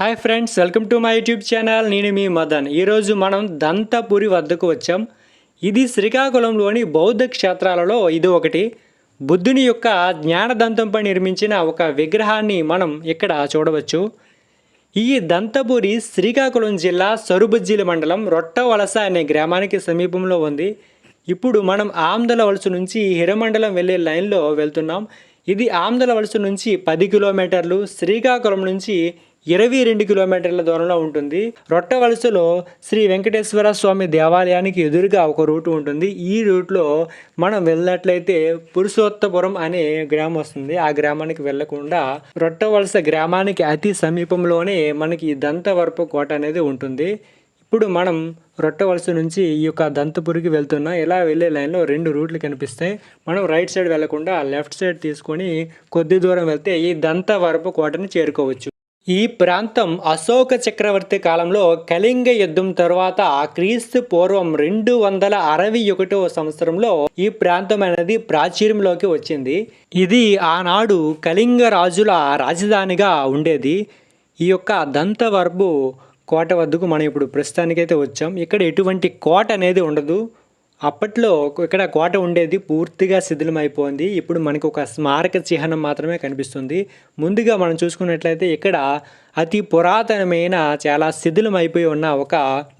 Hi friends welcome to my YouTube channel. నేను మీ మదన్. ఈరోజు మనం దంతపురి వద్దకు వచ్చాం. ఇది శ్రీకాకుళంలోని బౌద్ధ క్షేత్రాలలో ఇది ఒకటి. బుద్ధుని యొక్క జ్ఞానదంతంపై నిర్మించిన ఒక విగ్రహాన్ని మనం ఇక్కడ చూడవచ్చు. ఈ దంతపురి శ్రీకాకుళం జిల్లా సరుబుజ్జిలి మండలం రొట్టవలస అనే గ్రామానికి సమీపంలో ఉంది. ఇప్పుడు మనం ఆమ్దల వలస నుంచి హిరమండలం వెళ్ళే లైన్లో వెళ్తున్నాం. ఇది ఆమ్దల వలస నుంచి పది కిలోమీటర్లు. శ్రీకాకుళం నుంచి ఇరవై రెండు కిలోమీటర్ల దూరంలో ఉంటుంది. రొట్ట వలసలో శ్రీ వెంకటేశ్వర స్వామి దేవాలయానికి ఎదురుగా ఒక రూటు ఉంటుంది. ఈ రూట్లో మనం వెళ్ళినట్లయితే పురుషోత్తపురం అనే గ్రామం వస్తుంది. ఆ గ్రామానికి వెళ్ళకుండా రొట్ట వలస గ్రామానికి అతి సమీపంలోనే మనకి ఈ దంతవరపు కోట అనేది ఉంటుంది. ఇప్పుడు మనం రొట్టవలస నుంచి ఈ యొక్క దంతపురికి వెళ్తున్నాం ఇలా వెళ్ళే లైన్లో రెండు రూట్లు కనిపిస్తాయి. మనం రైట్ సైడ్ వెళ్ళకుండా లెఫ్ట్ సైడ్ తీసుకొని కొద్ది దూరం వెళ్తే ఈ దంతవరపు కోటని చేరుకోవచ్చు. ఈ ప్రాంతం అశోక చక్రవర్తి కాలంలో కళింగ యుద్ధం తర్వాత క్రీస్తు పూర్వం రెండు వందల అరవై ఒకటో సంవత్సరంలో ఈ ప్రాంతం అనేది ప్రాచుర్యంలోకి వచ్చింది. ఇది ఆనాడు కళింగ రాజుల రాజధానిగా ఉండేది. ఈ యొక్క దంతవర్బు కోట వద్దకు మనం ఇప్పుడు ప్రస్తుతానికైతే వచ్చాం. ఇక్కడ ఎటువంటి కోట అనేది ఉండదు. అప్పట్లో ఇక్కడ కోట ఉండేది పూర్తిగా శిథిలమైపోయింది. ఇప్పుడు మనకు ఒక స్మారక చిహ్నం మాత్రమే కనిపిస్తుంది. ముందుగా మనం చూసుకున్నట్లయితే ఇక్కడ అతి పురాతనమైన చాలా శిథిలమైపోయి ఉన్న ఒక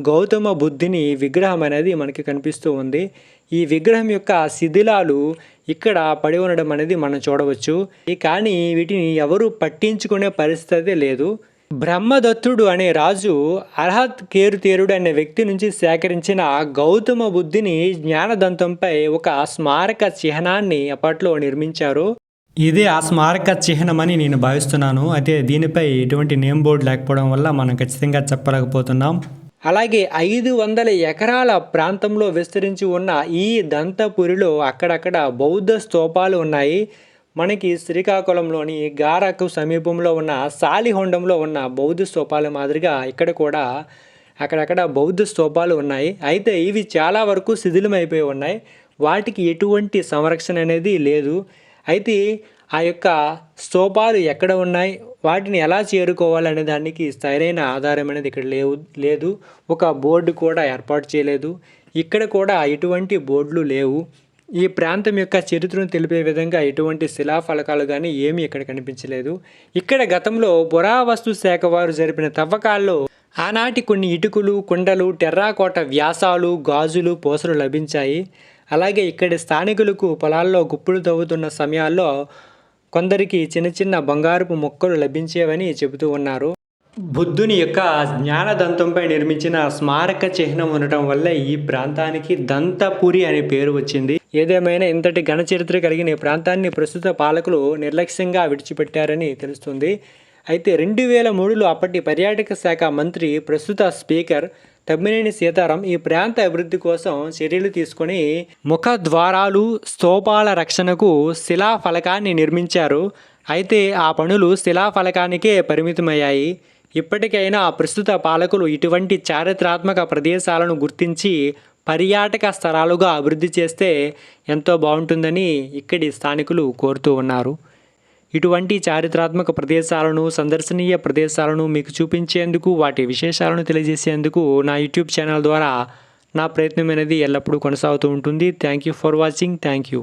గౌతమ బుద్ధుని విగ్రహం అనేది మనకి కనిపిస్తూ ఉంది. ఈ విగ్రహం యొక్క శిథిలాలు ఇక్కడ పడి ఉండడం అనేది మనం చూడవచ్చు. కానీ వీటిని ఎవరు పట్టించుకునే పరిస్థితి లేదు. బ్రహ్మదత్తుడు అనే రాజు అర్హత్ కేరుతేరుడు అనే వ్యక్తి నుంచి సేకరించిన గౌతమ బుద్ధిని జ్ఞానదంతంపై ఒక స్మారక చిహ్నాన్ని అప్పట్లో నిర్మించారు. ఇదే ఆ స్మారక చిహ్నమని నేను భావిస్తున్నాను. అయితే దీనిపై ఎటువంటి నేమ్ బోర్డు లేకపోవడం వల్ల మనం ఖచ్చితంగా చెప్పలేకపోతున్నాం. అలాగే ఐదు వందల ఎకరాల ప్రాంతంలో విస్తరించి ఉన్న ఈ దంతపురిలో అక్కడక్కడ బౌద్ధ స్తూపాలు ఉన్నాయి. మనకి శ్రీకాకుళంలోని గారకు సమీపంలో ఉన్న సాలిహొండంలో ఉన్న బౌద్ధ స్తూపాల మాదిరిగా ఇక్కడ కూడా అక్కడక్కడ బౌద్ధ స్తూపాలు ఉన్నాయి. అయితే ఇవి చాలా వరకు శిథిలమైపోయి ఉన్నాయి. వాటికి ఎటువంటి సంరక్షణ అనేది లేదు. అయితే ఆ యొక్క స్తూపాలు ఎక్కడ ఉన్నాయి? వాటిని ఎలా చేరుకోవాలనే దానికి సరైన ఆధారం అనేది ఇక్కడ లేవు లేదు. ఒక బోర్డు కూడా ఏర్పాటు చేయలేదు. ఇక్కడ కూడా ఎటువంటి బోర్డులు లేవు. ఈ ప్రాంతం యొక్క చరిత్రను తెలిపే విధంగా ఎటువంటి శిలాఫలకాలు కానీ ఏమీ ఇక్కడ కనిపించలేదు. ఇక్కడ గతంలో పురావస్తు శాఖ వారు జరిపిన తవ్వకాల్లో ఆనాటి కొన్ని ఇటుకలు కుండలు టెర్రాకోట వ్యాసాలు గాజులు పూసలు లభించాయి. అలాగే ఇక్కడి స్థానికులకు పొలాల్లో గుప్పులు తవ్వుతున్న సమయాల్లో కొందరికి చిన్న చిన్న బంగారుపు మొక్కలు లభించేవని చెబుతూ ఉన్నారు. బుద్ధుని యొక్క జ్ఞానదంతంపై నిర్మించిన స్మారక చిహ్నం ఉండటం వల్ల ఈ ప్రాంతానికి దంతపురి అనే పేరు వచ్చింది. ఏదేమైనా ఇంతటి ఘనచరిత్ర కలిగిన ఈ ప్రాంతాన్ని ప్రస్తుత పాలకులు నిర్లక్ష్యంగా విడిచిపెట్టారని తెలుస్తుంది. అయితే రెండు వేల మూడులో అప్పటి పర్యాటక శాఖ మంత్రి ప్రస్తుత స్పీకర్ తమ్మినేని సీతారాం ఈ ప్రాంత అభివృద్ధి కోసం చర్యలు తీసుకొని ముఖ ద్వారాలు స్తూపాల రక్షణకు శిలా ఫలకాన్ని నిర్మించారు. అయితే ఆ పనులు శిలాఫలకానికే పరిమితమయ్యాయి. ఇప్పటికైనా ప్రస్తుత పాలకులు ఇటువంటి చారిత్రాత్మక ప్రదేశాలను గుర్తించి పర్యాటక స్థలాలుగా అభివృద్ధి చేస్తే ఎంతో బాగుంటుందని ఇక్కడి స్థానికులు కోరుతూ ఉన్నారు. ఇటువంటి చారిత్రాత్మక ప్రదేశాలను సందర్శనీయ ప్రదేశాలను మీకు చూపించేందుకు వాటి విశేషాలను తెలియజేసేందుకు నా యూట్యూబ్ ఛానల్ ద్వారా నా ప్రయత్నం అనేది ఎల్లప్పుడూ కొనసాగుతూ ఉంటుంది. Thank you for watching thank you